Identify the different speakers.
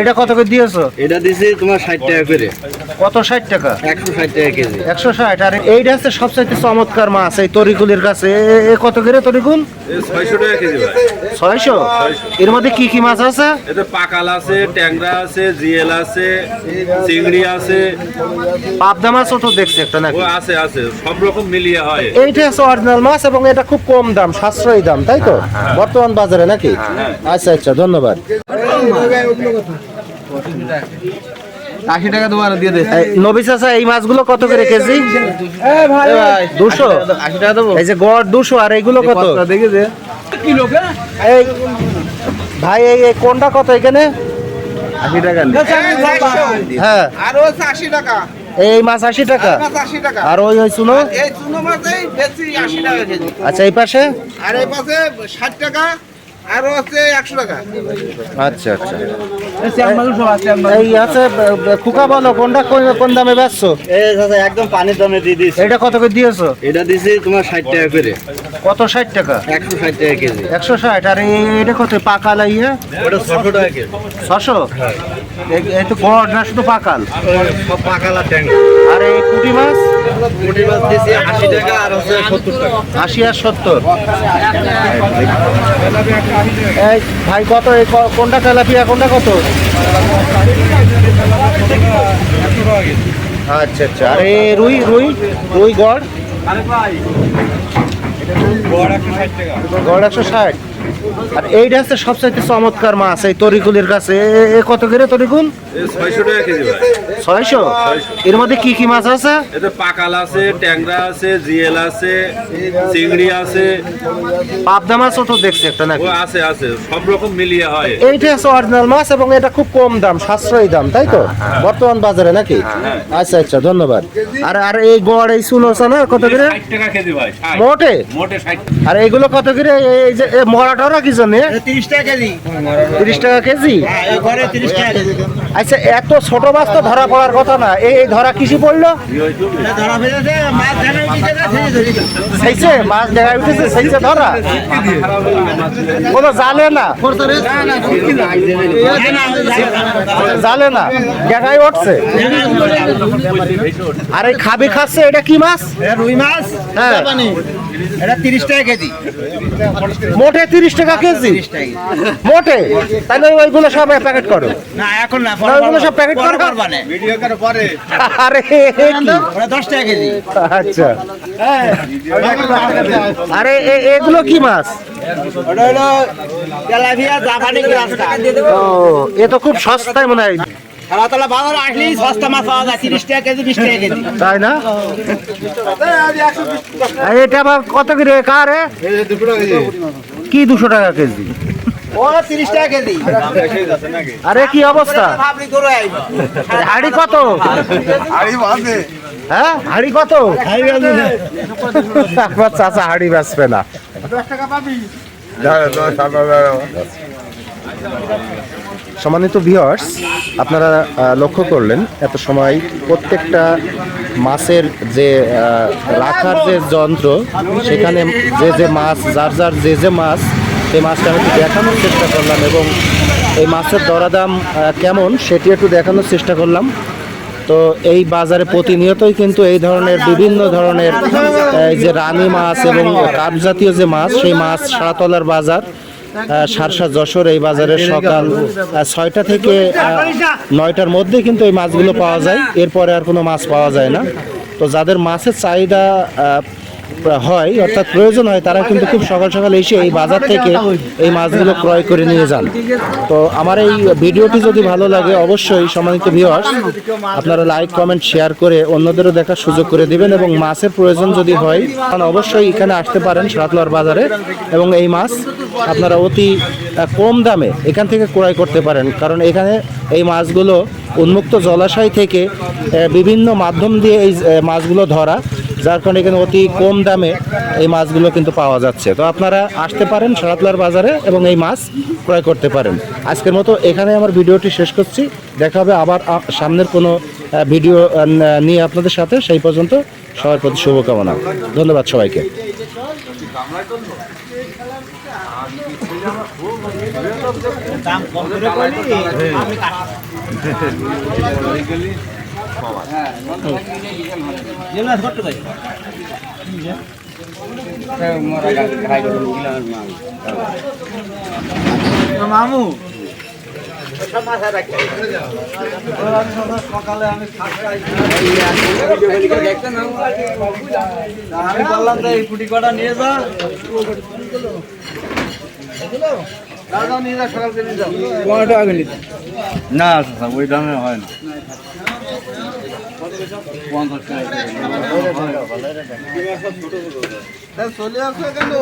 Speaker 1: এটা কত করে দিয়েছ?
Speaker 2: এটা দিছি তোমার ষাট টাকা করে।
Speaker 1: কত ষাট টাকা?
Speaker 2: একশো ষাট টাকা কেজি।
Speaker 1: একশো ষাট আর এইটা হচ্ছে সবচাইতে চমৎকার মাছ এই তরিকুলের কাছে। এ- কত করে তরিকুল?
Speaker 3: ছয়শো টাকা কেজি ভাই।
Speaker 1: ছয়শো? এর মধ্যে কি কি মাছ আছে?
Speaker 3: এতে পাকাল আছে ট্যাংরা আছে জিএল আছে চিংড়ি আছে।
Speaker 1: পাবদা মাছও তো দেখছি একটা নাকি?
Speaker 3: ও আছে আছে। সব রকম মিলিয়ে হয়।
Speaker 1: এইটা হচ্ছে অরিজিনাল মাছ এবং এটা খুব কম দাম সাশ্রয়ী দাম তাই তো? বর্তমান বাজারে নাকি? আচ্ছা আচ্ছা ধন্যবাদ।
Speaker 2: আশি টাকা তোমার দিয়ে দে।
Speaker 1: এই, নবী চাচা এই মাছগুলো কত করে কেজি? দুশো?
Speaker 2: আশি টাকা দেবো।
Speaker 1: এই যে গড় দুশো আর এইগুলো কত?
Speaker 2: দেখে দে।
Speaker 1: এই ভাই এই কোনটা কত এখানে?
Speaker 2: আশি টাকা
Speaker 1: হ্যাঁ।
Speaker 4: আর হচ্ছে আশি টাকা।
Speaker 1: এই মাছ আশি টাকা? আর ওই ওই
Speaker 4: চুনো? আশি টাকা
Speaker 1: আচ্ছা এই পাশে?
Speaker 4: আর এই পাশে ষাট টাকা আর একশো টাকা।
Speaker 1: আচ্ছা আচ্ছা। এই আছে খুকা বলো কোনটা কোন- দামে বেচছো?
Speaker 2: এই দাদা একদম পানির দামে দিয়ে দিয়েছি।
Speaker 1: এটা কত করে দিয়েছ?
Speaker 2: এটা দিয়েছি তোমার ষাট টাকা করে।
Speaker 1: কত ষাট টাকা?
Speaker 2: একশো ষাট টাকা কেজি।
Speaker 1: একশো ষাট আর এটা কত পাকা লাইয়ে?
Speaker 2: ওটা ছশো টাকা কেজি।
Speaker 1: ছশো? তো গড় না শুধু পাকাল?
Speaker 2: সব পাকালা ট্যাংরা।
Speaker 1: আর এই পুঁটি মাছ?
Speaker 2: পুঁটি মাছ দিছি আশি টাকা আর হচ্ছে সত্তর টাকা।
Speaker 1: আশি আর সত্তর? এই ভাই কত এই কোনটা তেলাপিয়া কোনটা কত? আচ্ছা আচ্ছা। আর রুই রুই রুই গড়? গড় একশো ষাট আর এইটা হচ্ছে সবচাইতে চমৎকার মাছ এই তরিকুলের কাছে। এ- কত করে তরিকুল?
Speaker 3: ছয়শো
Speaker 1: এর মধ্যে কি কি মাছ আছে?
Speaker 3: পাকাল আছে ট্যাংরা আছে জিএল আছে চিংড়ি আছে।
Speaker 1: পাবদা মাছও তো দেখছি একটা নাকি?
Speaker 3: আছে আছে। সব রকম মিলিয়ে হয়।
Speaker 1: এইটা হচ্ছে অরিজিনাল মাছ এবং এটা খুব কম দাম সাশ্রয়ী দাম তাই তো? বর্তমান বাজারে নাকি? আচ্ছা আচ্ছা ধন্যবাদ। আর আর এই গড় এই সুলোসা না কত করে। মোটে?
Speaker 3: মোটে
Speaker 1: আর এইগুলো কত করে? এই যে মরা টরা কি জানে?
Speaker 4: তিরিশ টাকা কেজি।
Speaker 1: তিরিশ টাকা কেজি?
Speaker 4: এই ঘরে তিরিশ টাকা কেজি।
Speaker 1: আচ্ছা এত ছোট মাছ তো ধরা পড়ার কথা না। এই ধরা কিসি পড়ল? সেইছে মাছ দেখা উঠেছে সেইছে ধরা? কোনো জালে না? জালে না? দেখাই উঠছে। আর এই খাবি খাচ্ছে এটা কি মাছ?
Speaker 4: রুই মাছ।
Speaker 1: হ্যাঁ।
Speaker 4: এটা তিরিশ টাকা কেজি।
Speaker 1: মোটে তিরিশ টাকা কেজি? মোটে? তাহলে ওইগুলো সব প্যাকেট করো।
Speaker 4: না এখন না
Speaker 1: ওইগুলো সব প্যাকেট করো।
Speaker 4: মানে
Speaker 2: ভিডিও করে পরে।
Speaker 1: আরে
Speaker 4: দশ টাকা কেজি।
Speaker 1: আচ্ছা। আরে এ- এগুলো কি মাছ? ও এ তো খুব সস্তায় মনে হয়।
Speaker 4: খেলাতলা বাজার আসলেই সস্তা মাছ পাওয়া যায় তিরিশ টাকা কেজি বিশ টাকা কেজি।
Speaker 1: তাই না? এটা আবার কত করে? কারে কি দুশো টাকা কেজি?
Speaker 4: টাকা
Speaker 1: আরে কি অবস্থা? হাড়ি কত? হ্যাঁ? হাড়ি কত? চাচা হাড়ি বেচবে না। সম্মানিত ভিওয়ার্স আপনারা লক্ষ্য করলেন, এত সময় প্রত্যেকটা মাছের যে রাখার যে যন্ত্র, সেখানে যে যে মাছ, যার যার যে যে মাছ, সেই মাছটা আমি একটু দেখানোর চেষ্টা করলাম এবং এই মাছের দরাদাম কেমন, সেটি একটু দেখানোর চেষ্টা করলাম। তো এই বাজারে প্রতিনিয়তই কিন্তু এই ধরনের বিভিন্ন ধরনের যে রানী মাছ এবং কাপ জাতীয় যে মাছ, সেই মাছ সারাতলার বাজার সারসা যশোর এই বাজারে সকাল ছয়টা থেকে নয়টার মধ্যে কিন্তু এই মাছগুলো পাওয়া যায়। এরপরে আর কোনো মাছ পাওয়া যায় না। তো যাদের মাছের চাহিদা আহ, হয়, অর্থাৎ প্রয়োজন হয়, তারা কিন্তু খুব সকাল সকাল এসে এই বাজার থেকে এই মাছগুলো ক্রয় করে নিয়ে যান। তো আমার এই ভিডিওটি যদি ভালো লাগে, অবশ্যই সম্মানিত ভিউয়ার্স আপনারা লাইক কমেন্ট শেয়ার করে অন্যদেরও দেখার সুযোগ করে দিবেন এবং মাছের প্রয়োজন যদি হয়, তাহলে অবশ্যই এখানে আসতে পারেন সাতলার বাজারে এবং এই মাছ আপনারা অতি কম দামে এখান থেকে ক্রয় করতে পারেন। কারণ এখানে এই মাছগুলো উন্মুক্ত জলাশয় থেকে বিভিন্ন মাধ্যম দিয়ে এই মাছগুলো ধরা। যার কারণে এখানে অতি কম দামে এই মাছগুলো কিন্তু পাওয়া যাচ্ছে। তো আপনারা আসতে পারেন সারাতলার বাজারে এবং এই মাছ ক্রয় করতে পারেন। আজকের মতো এখানে আমার ভিডিওটি শেষ করছি। দেখা হবে আবার সামনের কোনো ভিডিও নিয়ে আপনাদের সাথে। সেই পর্যন্ত সবার প্রতি শুভকামনা। ধন্যবাদ সবাইকে।
Speaker 4: দাম কম করে আমি মামু
Speaker 2: আমি বললাম তো এই কুটি কটা নিয়ে যা না আচ্ছা ওই দামে হয় না চলে আসো কেন